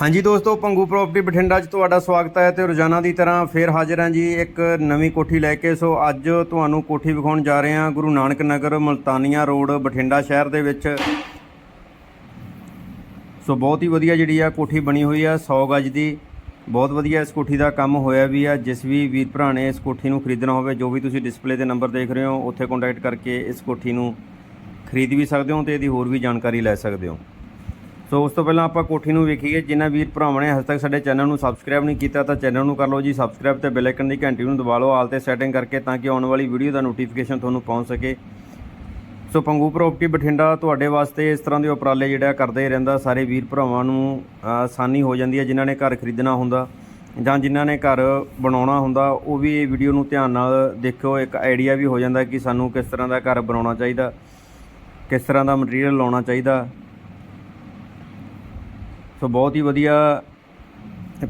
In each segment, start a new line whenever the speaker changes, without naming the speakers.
ਹਾਂਜੀ ਦੋਸਤੋ, ਪੰਗੂ ਪ੍ਰਾਪਰਟੀ ਬਠਿੰਡਾ 'ਚ ਤੁਹਾਡਾ ਸਵਾਗਤ ਹੈ ਤੇ ਰੋਜ਼ਾਨਾ ਦੀ ਤਰ੍ਹਾਂ ਫੇਰ ਹਾਜ਼ਰ ਹਾਂ ਜੀ ਇੱਕ ਨਵੀਂ ਕੋਠੀ ਲੈ ਕੇ। ਸੋ ਅੱਜ ਤੁਹਾਨੂੰ ਕੋਠੀ ਵਿਖਾਉਣ ਜਾ ਰਹੇ ਹਾਂ ਗੁਰੂ ਨਾਨਕ ਨਗਰ ਮਲਤਾਨੀਆ ਰੋਡ ਬਠਿੰਡਾ ਸ਼ਹਿਰ ਦੇ ਵਿੱਚ। ਸੋ ਬਹੁਤ ਹੀ ਵਧੀਆ ਜਿਹੜੀ ਆ ਕੋਠੀ ਬਣੀ ਹੋਈ ਆ 100 ਗਜ ਦੀ। ਬਹੁਤ ਵਧੀਆ ਇਸ ਕੋਠੀ ਦਾ ਕੰਮ ਹੋਇਆ ਵੀ ਆ, ਜਿਸ ਵੀ ਵੀਰ ਭਰਾ ਨੇ ਇਸ ਕੋਠੀ ਨੂੰ ਖਰੀਦਣਾ ਹੋਵੇ, ਜੋ ਵੀ ਤੁਸੀਂ ਡਿਸਪਲੇ ਤੇ ਨੰਬਰ ਦੇਖ ਰਹੇ ਹੋ, ਉੱਥੇ ਕੰਟੈਕਟ ਕਰਕੇ ਇਸ ਕੋਠੀ ਨੂੰ ਖਰੀਦ ਵੀ ਸਕਦੇ ਹੋ ਤੇ ਇਹਦੀ ਹੋਰ ਵੀ ਜਾਣਕਾਰੀ ਲੈ ਸਕਦੇ ਹੋ। ਸੋ ਉਸ ਤੋਂ ਪਹਿਲਾਂ ਆਪਾਂ ਕੋਠੀ ਨੂੰ ਵੇਖੀਏ। ਜਿਨ੍ਹਾਂ ਵੀਰ ਭਰਾਵਾਂ ਨੇ ਹਜੇ ਤੱਕ ਸਾਡੇ ਚੈਨਲ ਨੂੰ ਸਬਸਕ੍ਰਾਈਬ ਨਹੀਂ ਕੀਤਾ, ਤਾਂ ਚੈਨਲ ਨੂੰ ਕਰ ਲਓ ਜੀ। ਸਬਸਕ੍ਰਾਈਬ ਤੇ ਬੈਲ ਆਈਕਨ ਦੀ ਘੰਟੀ ਨੂੰ ਦਬਾ ਲਓ, ਆਲ ਤੇ ਸੈਟਿੰਗ ਕਰਕੇ ਤਾਂ ਕਿ ਆਉਣ ਵਾਲੀ ਵੀਡੀਓ ਦਾ ਨੋਟੀਫਿਕੇਸ਼ਨ ਤੁਹਾਨੂੰ ਪਹੁੰਚ ਸਕੇ। ਸੋ ਪੰਗੂ ਪ੍ਰਾਪਰਟੀ ਬਠਿੰਡਾ, ਤੁਹਾਡੇ ਵਾਸਤੇ ਇਸ ਤਰ੍ਹਾਂ ਦੇ ਉਪਰਾਲੇ ਜਿਹੜਾ ਕਰਦੇ ਰਹਿੰਦਾ। ਸਾਰੇ ਵੀਰ ਭਰਾਵਾਂ ਨੂੰ ਆਸਾਨੀ ਹੋ ਜਾਂਦੀ ਹੈ ਜਿਨ੍ਹਾਂ ਨੇ ਘਰ ਖਰੀਦਣਾ ਹੁੰਦਾ ਜਾਂ ਜਿਨ੍ਹਾਂ ਨੇ ਘਰ ਬਣਾਉਣਾ ਹੁੰਦਾ, ਉਹ ਵੀ ਇਹ ਵੀਡੀਓ ਨੂੰ ਧਿਆਨ ਨਾਲ ਦੇਖਿਓ। ਇੱਕ ਆਈਡੀਆ ਵੀ ਹੋ ਜਾਂਦਾ ਕਿ ਸਾਨੂੰ ਕਿਸ ਤਰ੍ਹਾਂ ਦਾ ਘਰ ਬਣਾਉਣਾ ਚਾਹੀਦਾ, ਕਿਸ ਤਰ੍ਹਾਂ ਦਾ ਮਟੀਰੀਅਲ ਲਾਉਣਾ ਚਾਹੀਦਾ। ਸੋ ਬਹੁਤ ਹੀ ਵਧੀਆ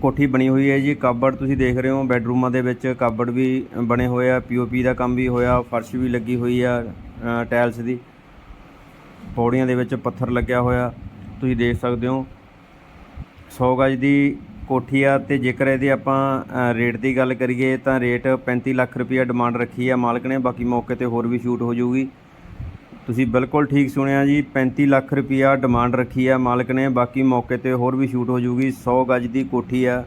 ਕੋਠੀ ਬਣੀ ਹੋਈ ਹੈ ਜੀ। ਕਾਬੜ ਤੁਸੀਂ ਦੇਖ ਰਹੇ ਹੋ ਬੈੱਡਰੂਮਾਂ ਦੇ ਵਿੱਚ ਕਾਬੜ ਵੀ ਬਣੇ ਹੋਏ ਆ ਪੀਓਪੀ ਦਾ ਕੰਮ ਵੀ ਹੋਇਆ ਫਰਸ਼ ਵੀ ਲੱਗੀ ਹੋਈ ਆ ਅ, ਟਾਇਲਸ ਦੀ। ਪੌੜੀਆਂ ਦੇ ਵਿੱਚ ਪੱਥਰ ਲੱਗਿਆ ਹੋਇਆ ਤੁਸੀਂ ਦੇਖ ਸਕਦੇ ਹੋ। 100 ਗਜ ਦੀ ਕੋਠੀ ਆ ਤੇ ਜੇਕਰ ਇਹਦੇ ਆਪਾਂ ਰੇਟ ਦੀ ਗੱਲ ਕਰੀਏ ਤਾਂ ਰੇਟ 35 ਲੱਖ ਰੁਪਈਆ ਡਿਮਾਂਡ ਰੱਖੀ ਆ ਮਾਲਕ ਨੇ ਬਾਕੀ ਮੌਕੇ ਤੇ ਹੋਰ ਵੀ ਸ਼ੂਟ ਹੋ ਜਾਊਗੀ। ਤੁਸੀਂ ਬਿਲਕੁਲ ਠੀਕ ਸੁਣਿਆ ਜੀ 35 ਲੱਖ ਰੁਪਿਆ ਡਿਮਾਂਡ ਰੱਖੀ ਆ ਮਾਲਕ ਨੇ, ਬਾਕੀ ਮੌਕੇ ਤੇ ਹੋਰ ਵੀ ਸ਼ੂਟ ਹੋ ਜੂਗੀ 100 ਗਜ ਦੀ ਕੋਠੀ ਆ।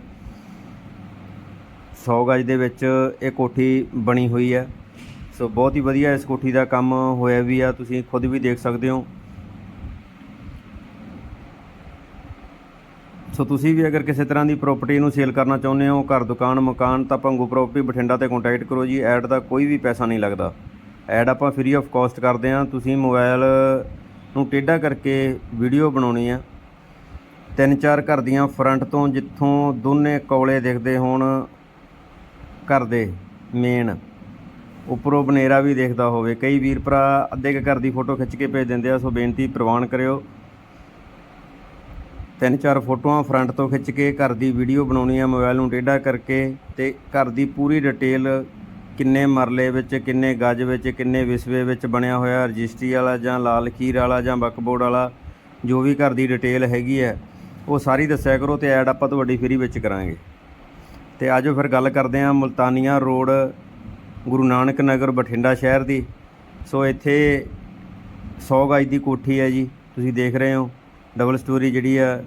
100 ਗਜ ਦੇ ਵਿੱਚ ਇਹ ਕੋਠੀ ਬਣੀ ਹੋਈ ਹੈ ਸੋ ਬਹੁਤ ਹੀ ਵਧੀਆ ਇਸ ਕੋਠੀ ਦਾ ਕੰਮ ਹੋਇਆ ਵੀ ਆ, ਤੁਸੀਂ ਖੁਦ ਵੀ ਦੇਖ ਸਕਦੇ ਹੋ। ਸੋ ਤੁਸੀਂ ਵੀ ਅਗਰ ਕਿਸੇ ਤਰ੍ਹਾਂ ਦੀ ਪ੍ਰਾਪਰਟੀ ਨੂੰ ਸੇਲ ਕਰਨਾ ਚਾਹੁੰਦੇ ਹੋ, ਘਰ ਦੁਕਾਨ, ਮਕਾਨ, ਤਾਂ ਭੰਗੂ ਪ੍ਰਾਪਰਟੀ ਬਠਿੰਡਾ ਤੇ ਕੰਟੈਕਟ ਕਰੋ ਜੀ ਐਡ ਦਾ ਕੋਈ ਵੀ ਪੈਸਾ ਨਹੀਂ ਲੱਗਦਾ। ਐਡ ਆਪਾਂ ਫ੍ਰੀ ਆਫ ਕਾਸਟ ਕਰਦੇ ਹਾਂ ਤੁਸੀਂ ਮੋਬਾਈਲ ਨੂੰ ਟੇਢਾ ਕਰਕੇ ਵੀਡੀਓ ਬਣਾਉਣੀ ਆ। ਤਿੰਨ ਚਾਰ ਘਰ ਦੀਆਂ ਫਰੰਟ ਤੋਂ ਜਿੱਥੋਂ ਦੋਨੇ ਕੌਲੇ ਦਿਖਦੇ ਹੋਣ ਘਰ ਦੇ ਮੇਨ ਉੱਪਰੋਂ ਬਨੇਰਾ ਵੀ ਦੇਖਦਾ ਹੋਵੇ। ਕਈ ਵੀਰ ਭਰਾ ਅੱਧੇ ਕੁ ਘਰ ਦੀ ਫੋਟੋ ਖਿੱਚ ਕੇ ਭੇਜ ਦਿੰਦੇ ਆ, ਸੋ ਬੇਨਤੀ ਪ੍ਰਵਾਨ ਕਰਿਓ। ਤਿੰਨ ਚਾਰ ਫੋਟੋਆਂ ਫਰੰਟ ਤੋਂ ਖਿੱਚ ਕੇ ਘਰ ਦੀ ਵੀਡੀਓ ਬਣਾਉਣੀ ਆ ਮੋਬਾਈਲ ਨੂੰ ਟੇਢਾ ਕਰਕੇ ਤੇ ਘਰ ਦੀ ਪੂਰੀ ਡਿਟੇਲ ਕਿੰਨੇ ਮਰਲੇ ਵਿੱਚ, ਕਿੰਨੇ ਗਜ ਵਿੱਚ, ਕਿੰਨੇ ਵਿਸਵੇ ਵਿੱਚ ਬਣਿਆ ਹੋਇਆ ਰਜਿਸਟਰੀ ਵਾਲਾ ਜਾਂ ਲਾਲ ਖੀਰ ਵਾਲਾ ਜਾਂ ਬਕਬੋਰਡ ਵਾਲਾ ਜੋ ਵੀ ਘਰ ਦੀ ਡਿਟੇਲ ਹੈਗੀ ਹੈ, ਉਹ ਸਾਰੀ ਦੱਸਿਆ ਕਰੋ ਤੇ ਐਡ ਆਪਾਂ ਤੁਹਾਡੀ ਫ੍ਰੀ ਵਿੱਚ ਕਰਾਂਗੇ। ਤੇ ਆਜੋ ਫਿਰ ਗੱਲ ਕਰਦੇ ਹਾਂ ਮੁਲਤਾਨੀਆ ਰੋਡ, ਗੁਰੂ ਨਾਨਕ ਨਗਰ, ਬਠਿੰਡਾ ਸ਼ਹਿਰ ਦੀ। ਸੋ ਇੱਥੇ 100 ਗਜ ਦੀ ਕੋਠੀ ਹੈ ਜੀ, ਤੁਸੀਂ ਦੇਖ ਰਹੇ ਹੋ, ਡਬਲ ਸਟੋਰੀ ਜਿਹੜੀ ਆ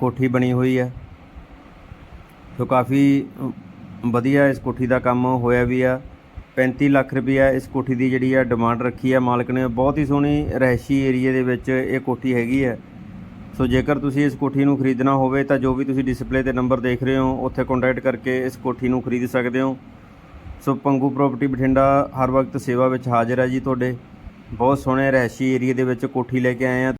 ਕੋਠੀ ਬਣੀ ਹੋਈ ਹੈ। ਸੋ ਕਾਫੀ ਵਧੀਆ ਇਸ ਕੋਠੀ ਦਾ ਕੰਮ ਹੋਇਆ ਵੀ ਆ। 35 ਲੱਖ ਰੁਪਈਆ ਇਸ ਕੋਠੀ ਦੀ ਜਿਹੜੀ ਆ ਡਿਮਾਂਡ ਰੱਖੀ ਆ ਮਾਲਕ ਨੇ। ਬਹੁਤ ਹੀ ਸੋਹਣੀ ਰਹਿਸ਼ੀ ਏਰੀਏ ਦੇ ਵਿੱਚ ਇਹ ਕੋਠੀ ਹੈਗੀ ਹੈ ਸੋ ਜੇਕਰ ਤੁਸੀਂ ਇਸ ਕੋਠੀ ਨੂੰ ਖਰੀਦਣਾ ਹੋਵੇ ਤਾਂ ਜੋ ਵੀ ਤੁਸੀਂ ਡਿਸਪਲੇ ਤੇ ਨੰਬਰ ਦੇਖ ਰਹੇ ਹੋ, ਉੱਥੇ ਕੰਟੈਕਟ ਕਰਕੇ ਇਸ ਕੋਠੀ ਨੂੰ ਖਰੀਦ ਸਕਦੇ ਹੋ। ਸੋ ਪੰਗੂ ਪ੍ਰਾਪਰਟੀ ਬਠਿੰਡਾ ਹਰ ਵਕਤ ਸੇਵਾ ਵਿੱਚ ਹਾਜ਼ਰ ਹੈ ਜੀ ਤੁਹਾਡੇ। ਬਹੁਤ ਸੋਹਣੇ ਰਹਿਸ਼ੀ ਏਰੀਏ ਦੇ ਵਿੱਚ ਕੋਠੀ ਲੈ ਕੇ ਆਏ ਆ।